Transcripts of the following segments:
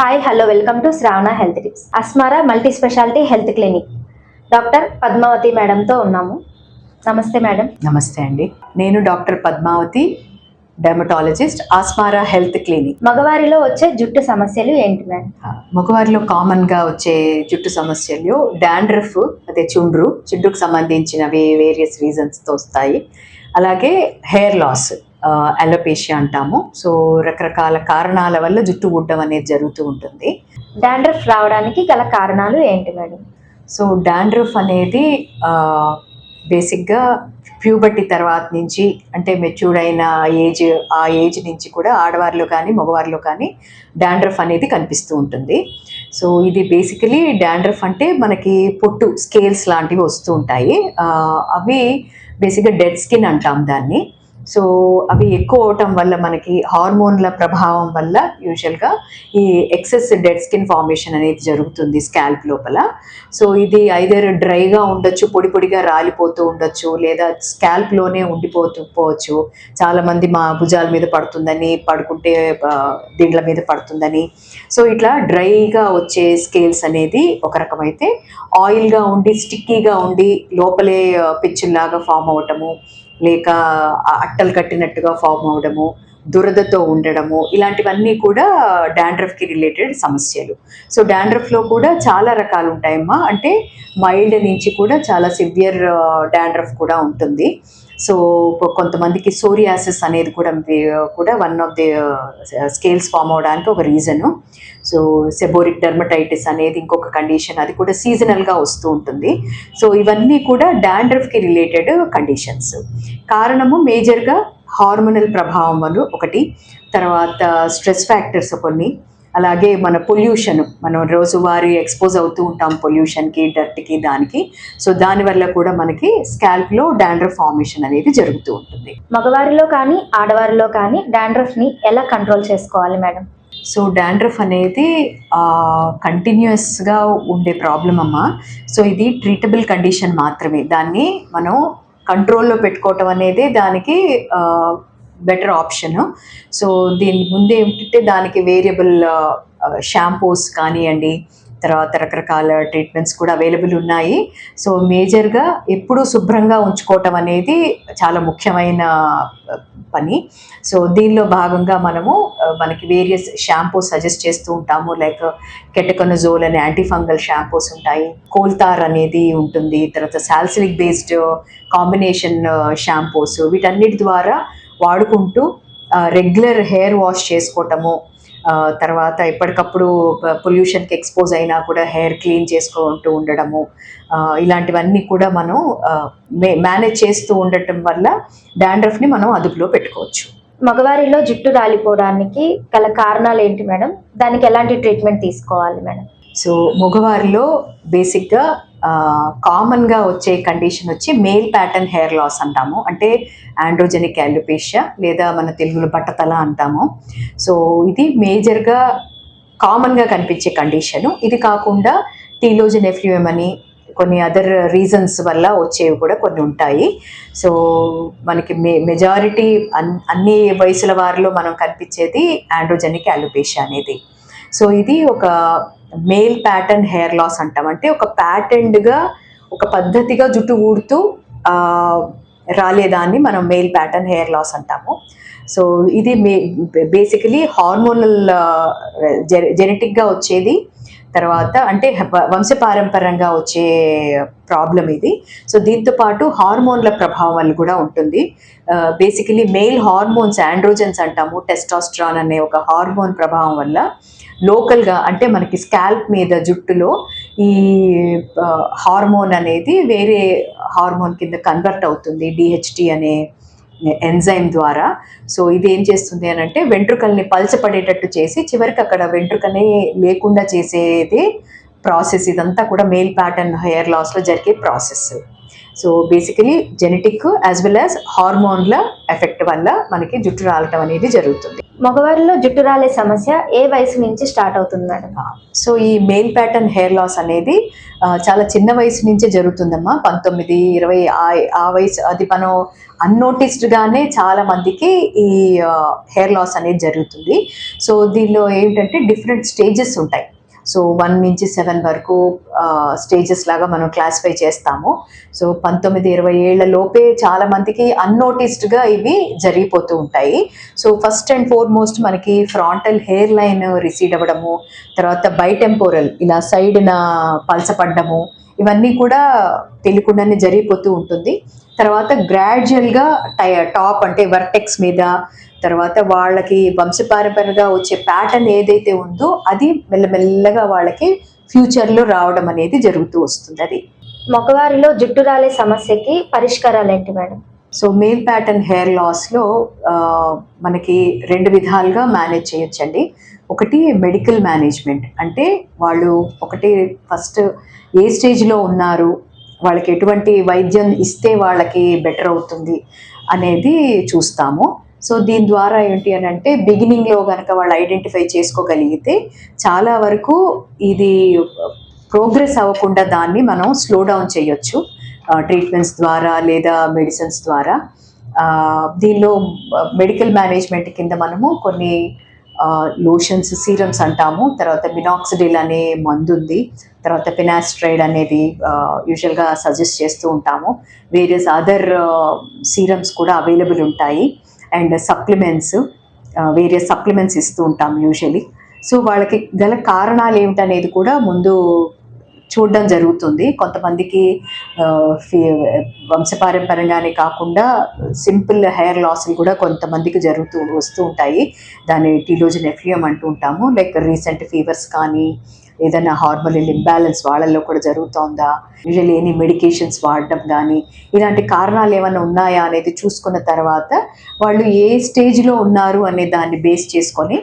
Hi hello welcome to Shravana health tips Asmara multi speciality health clinic doctor Padmavathi మేడంతో ఉన్నాము. నమస్తే madam నమస్తే అండి. నేను doctor Padmavathi dermatologist Asmara health clinic మగవారిలో వచ్చే జుట్టు సమస్యలు ఏంటి మేడం మగవారిలో కామన్గా వచ్చే జుట్టు సమస్యలు డాండ్రఫ్ అదే చుండ్రు చుండ్రుకు సంబంధించినవి వేరియస్ రీజన్స్తో వస్తాయి. అలాగే హెయిర్ లాస్ అలోపేషియా అంటాము. సో రకరకాల కారణాల వల్ల జుట్టు ఊడడం అనేది జరుగుతూ ఉంటుంది. డాండ్రఫ్ రావడానికి గల కారణాలు ఏంటి మేడం? సో డాండ్రఫ్ అనేది బేసిక్గా ప్యూబర్టీ తర్వాత నుంచి అంటే మెచ్యూర్డ్ అయిన ఏజ్ ఆ ఏజ్ నుంచి కూడా ఆడవారిలో కానీ మగవారిలో కానీ డాండ్రఫ్ అనేది కనిపిస్తూ ఉంటుంది. సో ఇది బేసికలీ డాండ్రఫ్ అంటే మనకి పొట్టు స్కేల్స్ లాంటివి వస్తూ ఉంటాయి. అవి బేసిక్గా డెడ్ స్కిన్ అంటాం దాన్ని. సో అవి ఎక్కువ అవటం వల్ల మనకి హార్మోన్ల ప్రభావం వల్ల యూజువల్గా ఈ ఎక్సెస్ డెడ్ స్కిన్ ఫార్మేషన్ అనేది జరుగుతుంది స్కాల్ప్ లోపల. సో ఇది ఐదర్ డ్రైగా ఉండొచ్చు పొడి పొడిగా రాలిపోతూ ఉండొచ్చు లేదా స్కాల్ప్లోనే ఉండిపోతూ పోవచ్చు. చాలామంది మా భుజాల మీద పడుతుందని పడుకుంటే దీంట్ల మీద పడుతుందని. సో ఇట్లా డ్రైగా వచ్చే స్కేల్స్ అనేది ఒక రకమైతే ఆయిల్గా ఉండి స్టిక్కీగా ఉండి లోపలే పిచ్చుల్లాగా ఫామ్ అవటము లేక అట్టలు కట్టినట్టుగా ఫామ్ అవడము దురదతో ఉండడము ఇలాంటివన్నీ కూడా డాండ్రఫ్కి రిలేటెడ్ సమస్యలు. సో డాండ్రఫ్లో కూడా చాలా రకాలు ఉంటాయమ్మా అంటే మైల్డ్ నుంచి కూడా చాలా సివియర్ డాండ్రఫ్ కూడా ఉంటుంది. సో కొంతమందికి సోరియాసిస్ అనేది కూడా కూడా one of the scales form అవడానికి ఒక రీజను. సో సెబోరిక్ డర్మటైటిస్ అనేది ఇంకొక కండిషన్ అది కూడా సీజనల్గా వస్తూ ఉంటుంది. సో ఇవన్నీ కూడా డాండ్రఫ్కి రిలేటెడ్ కండిషన్స్. కారణము మేజర్గా హార్మోనల్ ప్రభావం వల్ల ఒకటి తర్వాత స్ట్రెస్ ఫ్యాక్టర్స్ కొన్ని అలాగే మన పొల్యూషన్ మనం రోజువారీ ఎక్స్పోజ్ అవుతూ ఉంటాం పొల్యూషన్కి డర్ట్కి దానికి. సో దానివల్ల కూడా మనకి స్కాల్ప్లో డాండ్రఫ్ ఫార్మేషన్ అనేది జరుగుతూ ఉంటుంది. మగవారిలో కానీ ఆడవారిలో కానీ డాండ్రఫ్ని ఎలా కంట్రోల్ చేసుకోవాలి మేడం? సో డాండ్రఫ్ అనేది కంటిన్యూస్గా ఉండే ప్రాబ్లం అమ్మా. సో ఇది ట్రీటబుల్ కండిషన్ మాత్రమే. దాన్ని మనం కంట్రోల్లో పెట్టుకోవటం అనేది దానికి బెటర్ ఆప్షన్ సో దీని ముందే ఏమిటంటే దానికి వేరియబుల్ షాంపూస్ uh, uh, కానివ్వండి తర్వాత రకరకాల ట్రీట్మెంట్స్ కూడా అవైలబుల్ ఉన్నాయి. సో మేజర్గా ఎప్పుడూ శుభ్రంగా ఉంచుకోవటం అనేది చాలా ముఖ్యమైన uh, పని. సో దీనిలో భాగంగా మనము మనకి వేరియస్ షాంపూస్ సజెస్ట్ చేస్తూ ఉంటాము. లైక్ కెటకనజోల్ అనే యాంటీఫంగల్ షాంపూస్ ఉంటాయి. కోల్తార్ అనేది ఉంటుంది. తర్వాత సాల్సిలిక్ బేస్డ్ కాంబినేషన్ షాంపూస్ వీటన్నిటి ద్వారా వాడుకుంటూ రెగ్యులర్ హెయిర్ వాష్ చేసుకోవటము తర్వాత ఎప్పటికప్పుడు పొల్యూషన్కి ఎక్స్పోజ్ అయినా కూడా హెయిర్ క్లీన్ చేసుకుంటూ ఉండడము ఇలాంటివన్నీ కూడా మనం మేనేజ్ చేస్తూ ఉండటం వల్ల డాండ్రఫ్ని మనం అదుపులో పెట్టుకోవచ్చు. మగవారిలో జుట్టు రాలిపోవడానికి గల కారణాలు ఏంటి మేడం? దానికి ఎలాంటి ట్రీట్మెంట్ తీసుకోవాలి మేడం? సో మగవారిలో బేసిక్గా కామన్గా వచ్చే కండిషన్ వచ్చి మేల్ ప్యాటర్న్ హెయిర్ లాస్ అంటాము. అంటే ఆండ్రోజెనిక్ యాల్యుపేషియా లేదా మన తెలుగులో బట్టతల అంటాము. సో ఇది మేజర్గా కామన్గా కనిపించే కండిషను ఇది కాకుండా టీలోజన్ ఎఫ్యూఎం అని కొన్ని అదర్ రీజన్స్ వల్ల వచ్చేవి కూడా కొన్ని ఉంటాయి. సో మనకి మె మెజారిటీ అన్ అన్ని వయసుల వారిలో మనం కనిపించేది ఆండ్రోజెనిక్ యాలుపేషియా అనేది. సో ఇది ఒక మేల్ ప్యాటర్న్ హెయిర్ లాస్ అంటాం. అంటే ఒక ప్యాటర్న్గా ఒక పద్ధతిగా జుట్టు ఊడుతూ రాలేదాన్ని మనం మేల్ ప్యాటర్న్ హెయిర్ లాస్ అంటాము. సో ఇది మే బేసికలీ హార్మోనల్ జెనెటిక్గా వచ్చేది. తర్వాత అంటే వంశపారంపరంగా వచ్చే ప్రాబ్లం ఇది. సో దీంతో పాటు హార్మోన్ల ప్రభావం వల్ల కూడా ఉంటుంది. బేసికలీ మెయిల్ హార్మోన్స్ ఆండ్రోజన్స్ అంటాము టెస్టాస్ట్రాన్ అనే ఒక హార్మోన్ ప్రభావం వల్ల లోకల్గా అంటే మనకి స్కాల్ప్ మీద జుట్టులో ఈ uh, హార్మోన్ అనేది వేరే హార్మోన్ కింద కన్వర్ట్ అవుతుంది. డిహెచ్టి అనే ఎంజైమ్ ద్వారా. సో ఇది ఏం చేస్తుంది అని అంటే వెంట్రుకల్ని పల్చపడేటట్టు చేసి చివరికి అక్కడ వెంట్రుకనే లేకుండా చేసేది ప్రాసెస్. ఇదంతా కూడా మేల్ ప్యాటర్న్ హెయిర్ లాస్లో జరిగే process. So basically genetic as well as హార్మోన్ల ఎఫెక్ట్ వల్ల మనకి జుట్టు రాలటం అనేది జరుగుతుంది. మగవారిలో జుట్టు రాలే సమస్య ఏ వయసు నుంచి స్టార్ట్ అవుతుంది మేడం? సో ఈ మెయిల్ ప్యాటర్న్ హెయిర్ లాస్ అనేది చాలా చిన్న వయసు నుంచే జరుగుతుందమ్మా. పంతొమ్మిది ఇరవై ఆ- ఆ వయసు అది మనం అన్నోటిస్డ్ గానే చాలా మందికి ఈ హెయిర్ లాస్ అనేది జరుగుతుంది. సో దీనిలో ఏంటంటే డిఫరెంట్ స్టేజెస్ ఉంటాయి. సో వన్ నుంచి సెవెన్ వరకు స్టేజెస్ లాగా మనం క్లాసిఫై చేస్తాము. సో పంతొమ్మిది ఇరవై ఏళ్ళ లోపే చాలా మందికి అన్నోటిస్డ్గా ఇవి జరిగిపోతూ ఉంటాయి. సో ఫస్ట్ అండ్ ఫోర్మోస్ట్ మనకి ఫ్రాంటల్ హెయిర్ లైన్ రిసీడ్ అవ్వడము తర్వాత బైటెంపోరల్ ఇలా సైడ్న పలసపడ్డము ఇవన్నీ కూడా తెలియకుండానే జరిగిపోతూ ఉంటుంది. తర్వాత గ్రాడ్యువల్గా టై టాప్ అంటే వర్టెక్స్ మీద తర్వాత వాళ్ళకి వంశపారంపరంగా వచ్చే ప్యాటర్న్ ఏదైతే ఉందో అది మెల్లమెల్లగా వాళ్ళకి ఫ్యూచర్లో రావడం అనేది జరుగుతూ వస్తుంది అది. మగవారిలో జుట్టు రాలే సమస్యకి పరిష్కారాలు ఏంటి madam? So male pattern hair లాస్లో మనకి రెండు విధాలుగా మేనేజ్ చేయొచ్చండి. ఒకటి మెడికల్ మేనేజ్మెంట్ అంటే వాళ్ళు ఒకటి ఫస్ట్ ఏ స్టేజ్లో ఉన్నారు వాళ్ళకి ఎటువంటి వైద్యం ఇస్తే వాళ్ళకి బెటర్ అవుతుంది అనేది చూస్తాము. సో దీని ద్వారా ఏంటి అని అంటే బిగినింగ్లో కనుక వాళ్ళు ఐడెంటిఫై చేసుకోగలిగితే చాలా వరకు ఇది ప్రోగ్రెస్ అవ్వకుండా దాన్ని మనం స్లో డౌన్ చేయొచ్చు ట్రీట్మెంట్స్ ద్వారా లేదా మెడిసిన్స్ ద్వారా. దీనిలో మెడికల్ మేనేజ్మెంట్ కింద మనము కొన్ని లోషన్స్ సీరమ్స్ అంటాము. తర్వాత మినాక్సిడిల్ అనే మందు ఉంది. తర్వాత పినాస్ట్రైడ్ అనేది యూజువల్గా సజెస్ట్ చేస్తూ ఉంటాము. వేరియస్ అదర్ సీరమ్స్ కూడా అవైలబుల్ ఉంటాయి. అండ్ సప్లిమెంట్స్ వేరియస్ సప్లిమెంట్స్ ఇస్తూ ఉంటాం యూజువలీ సో వాళ్ళకి గల కారణాలు ఏమిటనేది కూడా ముందు చూడడం జరుగుతుంది. కొంతమందికి ఫీ- వంశపారంపర్యంగానే కాకుండా సింపుల్ హెయిర్ లాస్లు కూడా కొంతమందికి జరుగుతూ వస్తూ ఉంటాయి. దాన్ని టీలోజన్ ఎఫ్లియం అంటూ ఉంటాము. లైక్ రీసెంట్ ఫీవర్స్ కానీ ఏదైనా హార్మోనల్ ఇంబ్యాలెన్స్ వాళ్ళల్లో కూడా జరుగుతుందా? లేని మెడికేషన్స్ వాడడం కానీ ఇలాంటి కారణాలు ఏమైనా ఉన్నాయా అనేది చూసుకున్న తర్వాత వాళ్ళు ఏ స్టేజ్లో ఉన్నారు అనే దాన్ని బేస్ చేసుకొని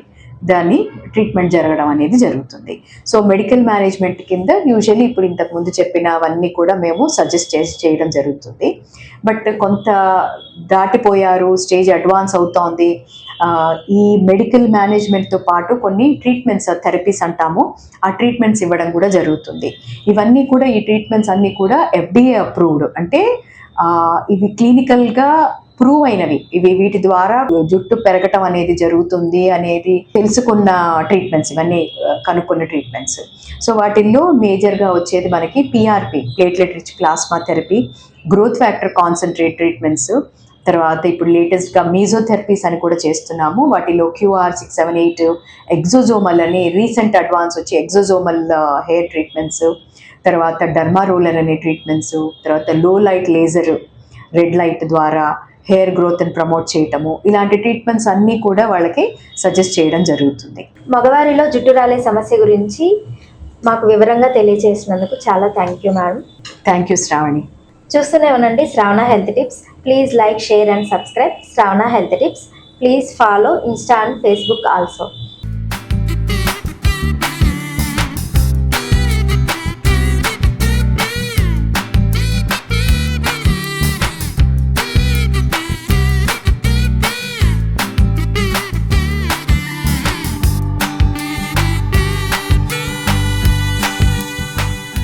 దాన్ని ట్రీట్మెంట్ జరగడం అనేది జరుగుతుంది. సో మెడికల్ మేనేజ్మెంట్ కింద యూజువల్లీ ఇప్పుడు ఇంతకుముందు చెప్పినవన్నీ కూడా మేము సజెస్ట్ చేసి చేయడం జరుగుతుంది. బట్ కొంత దాటిపోయారు స్టేజ్ అడ్వాన్స్ అవుతోంది. ఈ మెడికల్ మేనేజ్మెంట్తో పాటు కొన్ని ట్రీట్మెంట్స్ థెరపీస్ అంటాము. ఆ ట్రీట్మెంట్స్ ఇవ్వడం కూడా జరుగుతుంది. ఇవన్నీ కూడా ఈ ట్రీట్మెంట్స్ అన్నీ కూడా ఎఫ్డిఏ అప్రూవ్డ్ అంటే ఇవి క్లినికల్గా ప్రూవ్ అయినవి. ఇవి వీటి ద్వారా జుట్టు పెరగటం అనేది జరుగుతుంది అనేది తెలుసుకున్న ట్రీట్మెంట్స్ ఇవన్నీ కనుక్కున్న ట్రీట్మెంట్స్ సో వాటిల్లో మేజర్గా వచ్చేది మనకి PRP platelet rich plasma therapy growth factor concentrate treatments తర్వాత ఇప్పుడు లేటెస్ట్గా మీజోథెరపీస్ అని కూడా చేస్తున్నాము. వాటిలో QR six seven eight exosomal అని రీసెంట్ అడ్వాన్స్ వచ్చి ఎగ్జోజోమల్ హెయిర్ ట్రీట్మెంట్స్ తర్వాత డర్మా రోలర్ అనే ట్రీట్మెంట్స్ తర్వాత low light laser red light ద్వారా హెయిర్ గ్రోత్ని ప్రమోట్ చేయటము ఇలాంటి ట్రీట్మెంట్స్ అన్నీ కూడా వాళ్ళకి సజెస్ట్ చేయడం జరుగుతుంది. మగవారిలో జుట్టు రాలే సమస్య గురించి మాకు వివరంగా తెలియజేసినందుకు చాలా thank you madam thank you Shravani. చూస్తూనే ఉండండి Shravana health tips. Please like share and subscribe. Shravana health tips. Please follow insta and Facebook also.